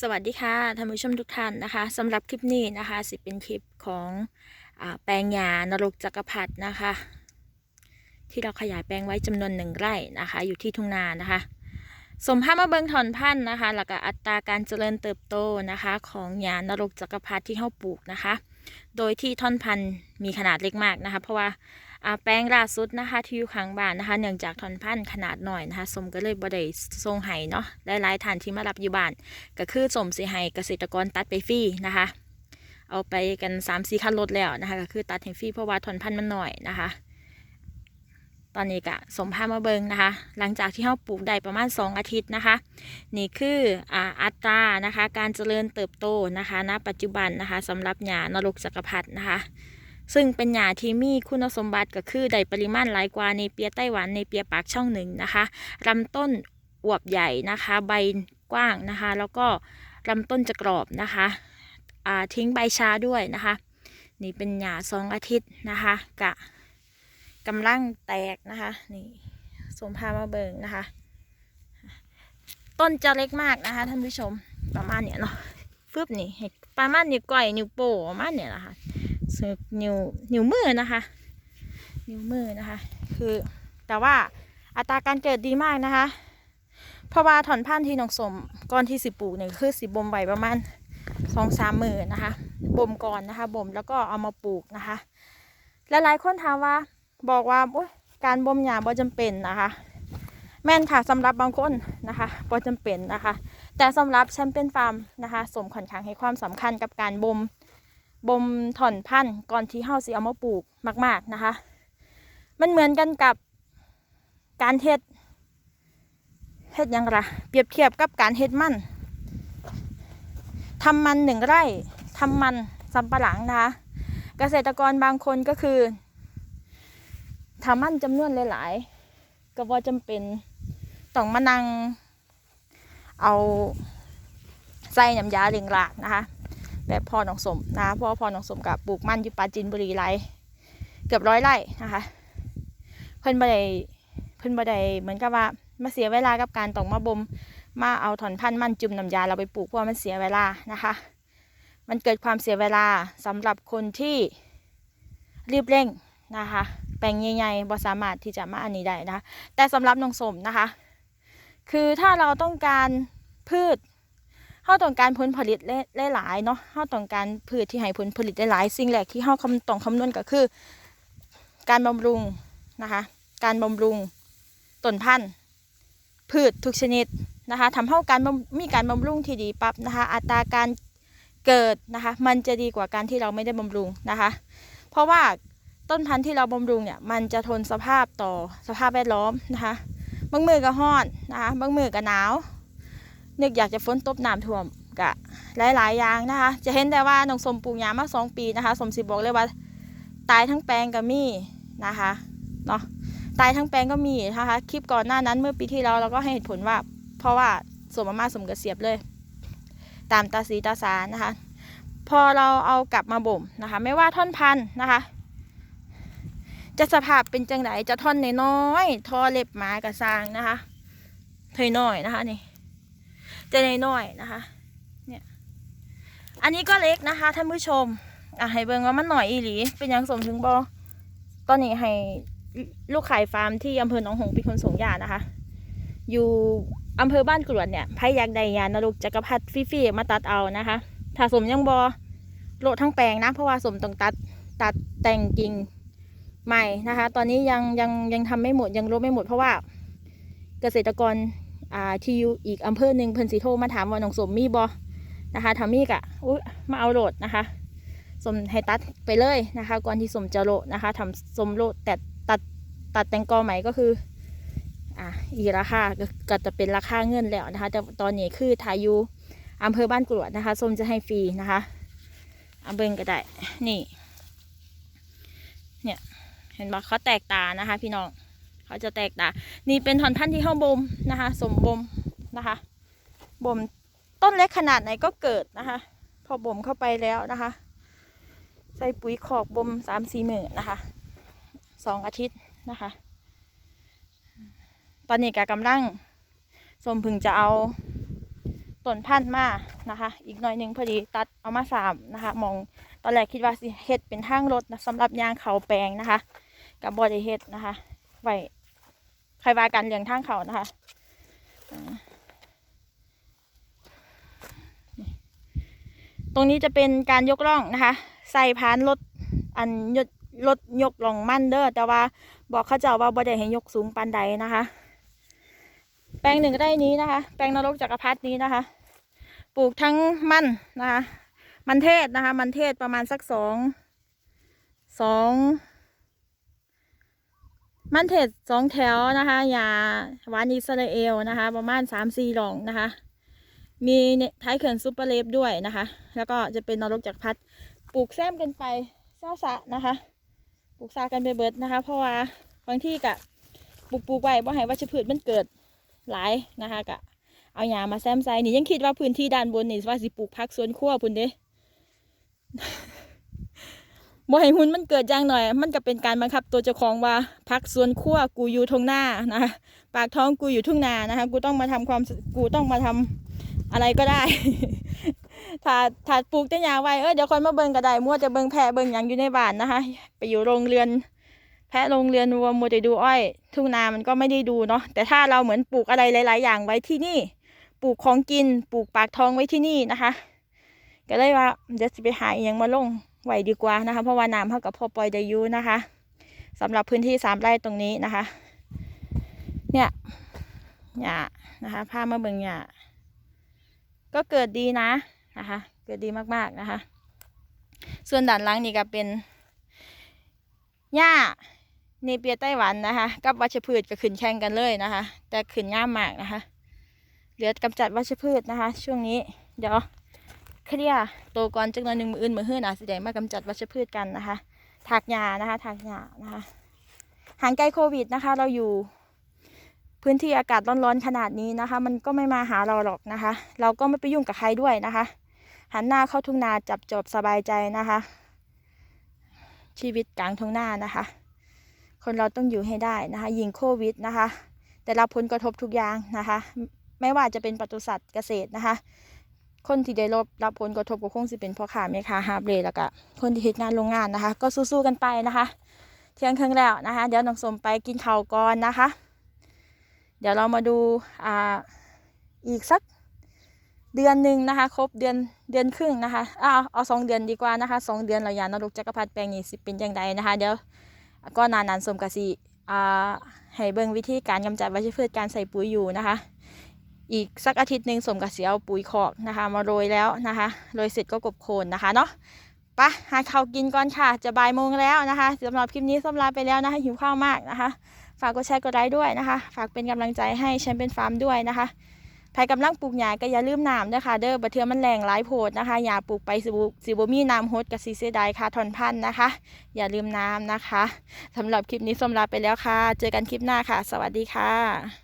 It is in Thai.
สวัสดีค่ะท่านผู้ชมทุกท่านนะคะสำหรับคลิปนี้นะคะสิเป็นคลิปของอแปลงยานรกจักรพรรดินะคะ ที่เราขยายแปลงไว้จำนวนหนึ่งไร่นะคะ อยู่ที่ทุ่งนานะคะ สมภาพมาเบิงถอนพันธุ์นะคะแล้วก็อัตราการเจริญเติบโตนะคะ ของยานรกจักรพรรดิที่เขาปลูกนะคะ โดยที่ท่อนพันธุ์มีขนาดเล็กมากนะคะ เพราะว่า แปลงล่าสุดนะคะที่อยู่ข้างบ้านนะคะ เนื่องจากท่อนพันธุ์ขนาดหน่อยนะคะสมก็เลยบ่ได้ทรงไห้เนาะหลายๆท่านที่มารับอยู่บ้าน ก็คือสมสิให้เกษตรกรตัดไปฟรีนะคะ เอาไปกัน3ามสี่คันรถแล้วนะคะ ก็คือตัดให้ฟรีเพราะว่าถอนพันธุ์มันหน่อยนะคะตอนนี้ก็สมภามาเบิงนะคะ หลังจากที่เราปลูกได้ประมาณ 2 อาทิตย์นะคะ นี่คืออ่าอัตรานะคะ การเจริญเติบโตนะคะณปัจจุบันนะคะสำหรับหญ้านรกจักรพรรดินะคะ ซึ่งเป็นหญ้าที่มีคุณสมบัติก็คือได้ปริมาณหลายกว่าในเปียไต้หวันในเปียปากช่องหนึ่งนะคะลำต้นอวบใหญ่นะคะ ใบกว้างนะคะ แล้วก็ลำต้นจะกรอบนะคะทิ้งใบชาด้วยนะคะ นี่เป็นหญ้าสองอาทิตย์นะคะกะกำลังแตกนะคะนี่สมพามาเบิงนะคะ ต้นจะเล็กมากนะคะท่านผู้ชมประมาณเนี้ยเนาะฟึบนี่ประมาณนิ้วก้อยนิ้วโป้ประมาณเนี้ยนะคะ นิ้วนิ้วมือนะคะ นิ้วมือนะคะ คือแต่ว่าอัตราการเกิดดีมากนะคะ เพราะว่าถอนพันธุ์ที่นองสมก่อนที่สิปลูกเนี่ยคือสิบ่มไวประมาณสองสามมือนะคะบ่มก่อนนะคะบ่มแล้วก็เอามาปลูกนะคะและหลายคนถามว่าบอกว่าโอ๊ยการบ่มหญ้าบ่จำเป็นนะคะ แม่นค่ะสำหรับบางคนนะคะบ่จำเป็นนะคะ แต่สำหรับแชมเปี้ยนฟาร์มนะคะ สมค่อนข้างให้ความสำคัญกับการบ่ม บ่มถอนพันธุ์ก่อนที่เฮาสิเอามาปลูกมาก ๆนะคะ มันเหมือนกันกับการเฮ็ดเฮ็ดยังละเปรียบเทียบกับการเฮ็ดมันทำมันหนึ่งไร่ทำมันสำปะหลังนะคะ เกษตรกรบางคนก็คือทำมันจำนวนหลาย ๆ ก็ว่าจำเป็นต้องมานั่งเอาใส่น้ำยาเลียงหลากนะคะ แบบพอหนองสมนะคะเพราะว่าพอหนองสมกับปลูกมันอยู่ปาจีนบุรีไรเกือบร้อยไร่นะคะ เพิ่นบ่ได้เพิ่นบ่ได้เหมือนกับว่ามาเสียเวลากับการตองมาบ่มมาเอาถอนพันธุ์มันจุ่มน้ำยาเราไปปลูกเพราะว่ามันเสียเวลานะคะ มันเกิดความเสียเวลาสำหรับคนที่รีบเร่งนะคะ แปลงใหญ่ๆบ่สามารถที่จะมาอันนี้ได้นะคะแต่สำหรับน้องสมนะคะ คือถ้าเราต้องการพืช เราต้องการผลผลิตหลายๆเนาะเราต้องการพืชที่ให้ผลผลิตหลายๆสิ่งแรกที่เราคำต้องคำนวณก็คือ การบำรุงนะคะ การบำรุงต้นพันธุ์พืชทุกชนิดนะคะทำให้การมีการบำรุงที่ดีปั๊บนะคะอัตราการเกิดนะคะมันจะดีกว่าการที่เราไม่ได้บำรุงนะคะ เพราะว่าต้นพันธุ์ที่เราบำรุงเนี่ยมันจะทนสภาพต่อสภาพแวดล้อมนะคะบางมือก็ห้อนนะคะบางมือก็หนาว นึกอยากจะฝนตกน้ำท่วมกะหลายๆอย่างนะคะ จะเห็นได้ว่าน้องสมปลูกยามาสองปีนะคะสมสิบอกเลยว่า ตายทั้งแปลงก็มีนะคะเนาะตายทั้งแปลงก็มีนะคะคลิปก่อนหน้านั้นเมื่อปีที่แล้วเราก็ให้เหตุผลว่า เพราะว่าสมมามาสมกระเสียบเลย ตามตาสีตาสานะคะ พอเราเอากลับมาบ่มนะคะ ไม่ว่าท่อนพันนะคะ จะสภาพเป็นจังไดจะท่อนน้อยๆทอเล็บหมากระซางนะคะเทยน้อยนะคะนี่ จะน้อยๆนะคะ เนี่ย อันนี้ก็เล็กนะคะท่านผู้ชม อะให้เบิ่งว่ามันหน่อยอีหลี เป็นยังสมถึงบอตอนนี้ให้ลูกขายฟาร์มที่อำเภอหนองหงส์เป็นคนส่งยานะคะ อยู่อำเภอบ้านกรวดเนี่ยไผอยากไดยานรกจักรพรรดิฟรีๆมาตัดเอานะคะ ถ้าสมยังบอโลดทั้งแปลงนะ เพราะว่าสมต้องตัดตัดแต่งกิ่งใหม่นะคะ ตอนนี้ยังยังยังทำไม่หมดยังลบไม่หมดเพราะว่าเกษตรกร อ่าที่อยู่อีกอำเภอหนึ่งเพิ่นสีโทรมาถามว่าน้องสมมีบอนะคะถ้ามีกะอุ๊ยมาเอาโหลดนะคะสมให้ตัดไปเลยนะคะ ก่อนที่สมจะโหลดนะคะทำสมโหลดแต่ตัดตัดแต่งกอใหม่ก็คืออะอีกราคาก็ก็จะเป็นราคาเงินแล้วนะคะแต่ตอนนี้คือทายุอำเภอบ้านกรวดนะคะสมจะให้ฟรีนะคะเอาเบิ้งก็ได้ นี่ เนี่ย เห็นปะเขาแตกตานะคะ พี่น้อง เขาจะแตกตา นี่เป็นถอนพันธุ์ที่เข้าบ่มนะคะ สมบ่มนะคะบ่มต้นเล็กขนาดไหนก็เกิดนะคะ พอบ่มเข้าไปแล้วนะคะ ใส่ปุ๋ยขอกบ่มสามสี่หมื่นนะคะสองอาทิตย์นะคะ ตอนนี้กกำลังสมพึงจะเอาต้นพันธุ์มานะคะ อีกหน่อยหนึ่งพอดีตัดเอามาสามนะคะ มองตอนแรกคิดว่าสิเฮ็ดเป็นทางรถนะสำหรับยางเขาแปลงนะคะ กับบอดเฮ็ดนะคะ ไว้ ใครว่ากันเรื่องทางเขานะคะตรงนี้จะเป็นการยกล่องนะคะ ใส่พานรถอันยกรถยกล่องมั่นเด้อแต่ว่าบอกเขาเจ้าว่าบ่ได้ให้ยกสูงปานใดนะคะ แปลงหนึ่งไร่นี้นะคะ แปลงนรกจักรพรรดินี้นะคะ ปลูกทั้งมั่นนะคะ มันเทศนะคะ มันเทศประมาณสักสองสอง มันเทศสองแถวนะคะยาหวานอิสราเอลนะคะ ประมาณสามสี่หลองนะคะ มีเนี่ยท้ายเขื่อนซุปเปอร์เลฟด้วยนะคะ แล้วก็จะเป็นนรกจักพรรดิปลูกแซมกันไปเศร้าสะนะคะ ปลูกซากันไปเบิดนะคะ เพราะว่าบางที่กะปลูกปลูกไว้บ่ให้วัชพืชมันเกิดหลายนะคะกะเอาหญ้ามาแซมใส่นี่ยังคิดว่าพื้นที่ด้านบนนี่ว่าสิปลูกพักสวนครัวพุ่นเด้ บ่ให้หุ่นมันเกิดอย่างหน่อย มันก็เป็นการบังคับตัวเจ้าของว่าพักสวนครัวกูอยู่ทงหน้านะคะปากท้องกูอยู่ทุ่งนานะคะกูต้องมาทำความกูต้องมาทำอะไรก็ได้ ถ้าถ้าปลูกแต่หญ้าไว้เออเดี๋ยวคนมาเบิ่งก็ได้มัวแต่เบิ่งแพะเบิ่งหยังอยู่ในบ้านนะคะ ไปอยู่โรงเรือน แพะโรงเรือนวัวมัวแต่ดูอ้อย ทุ่งนามันก็ไม่ได้ดูเนาะแต่ถ้าเราเหมือนปลูกอะไรหลาย ๆ อย่างไว้ที่นี่ ปลูกของกิน ปลูกปากท้องไว้ที่นี่นะคะ ก็เลยว่าเดี๋ยวจะไปหาอหยังมาลง ไว้ดีกว่านะคะ เพราะว่าน้ำเท่ากับพอปล่อยได้ยูนะคะสำหรับพื้นที่สามไร่ตรงนี้นะคะ เนี่ยหญ้านะคะพามาเบิงหญ้าก็เกิดดีนะนะคะ เกิดดีมากๆนะคะ ส่วนด้านหลังนี่ก็เป็นหญ้าเนเปียไต้หวันนะคะ กับวัชพืชก็ขึ้นแข่งกันเลยนะคะ แต่ขึ้นง่ามมากนะคะ เหลือกำจัดวัชพืชนะคะ ช่วงนี้เดี๋ยว เคลียโตวก่อนจักหน่อยหนึ่งมืออื่นมือหื้นอาจสิได้มากำจัดวัชพืชกันนะคะถากหญ้านะคะถากหญ้านะคะห่างไกลโควิดนะคะ เราอยู่พื้นที่อากาศร้อนๆขนาดนี้นะคะ มันก็ไม่มาหาเราหรอกนะคะ เราก็ไม่ไปยุ่งกับใครด้วยนะคะ หันหน้าเข้าทุ่งนาจับจบสบายใจนะคะ ชีวิตกลางทุ่งนานะคะ คนเราต้องอยู่ให้ได้นะคะ ยิงโควิดนะคะ แต่รับผลกระทบทุกอย่างนะคะ ไม่ว่าจะเป็นปศุสัตว์เกษตรนะคะ คนที่ได้รับรับผลกระทบก็คงสิเป็นพ่อค้าแม่ค้าฮาบเลยแล้วก็คนที่เฮ็ดงานโรงงานนะคะ ก็สู้ๆกันไปนะคะ เที่ยงครึ่งแล้วนะคะ เดี๋ยวน้องสมไปกินข้าวก่อนนะคะ เดี๋ยวเรามาดูอ่าอีกสักเดือนหนึ่งนะคะ ครบเดือนเดือนครึ่งนะคะเอาเอาเอาสองเดือนดีกว่านะคะสองเดือนเราอยานรกจักรพรรดิแปลงนี้สิเป็นยังไงนะคะ เดี๋ยวก็นานนันสมกสิอ่าให้เบิ่งวิธีการกำจัดวัชพืชการใส่ปุ๋ยอยู่นะคะ อีกสักอาทิตย์หนึ่งสมกสิเอาปุ๋ยคอกนะคะ มาโรยแล้วนะคะโรยเสร็จก็กบโคนนะคะเนาะปะหาข้าวกินก่อนค่ะ จะบ่ายโมงแล้วนะคะสำหรับคลิปนี้ส้มลาไปแล้วนะคะหิวข้าวมากนะคะ ฝากกดแชร์กดไลค์ด้วยนะคะ ฝากเป็นกำลังใจให้แชมเป็นฟาร์มด้วยนะคะใครกำลังปลูกหญ้าก็อย่าลืมน้ำนะคะ เด้อบัดเทือมันแรงหลายโพดนะคะหญ้าปลูกไปสิบสิบมีน้ำฮดกับซีเซยดายค่ะทอนพันธุ์นะคะ อย่าลืมน้ำนะคะสำหรับคลิปนี้ส้มลาไปแล้วค่ะ เจอกันคลิปหน้าค่ะ สวัสดีค่ะ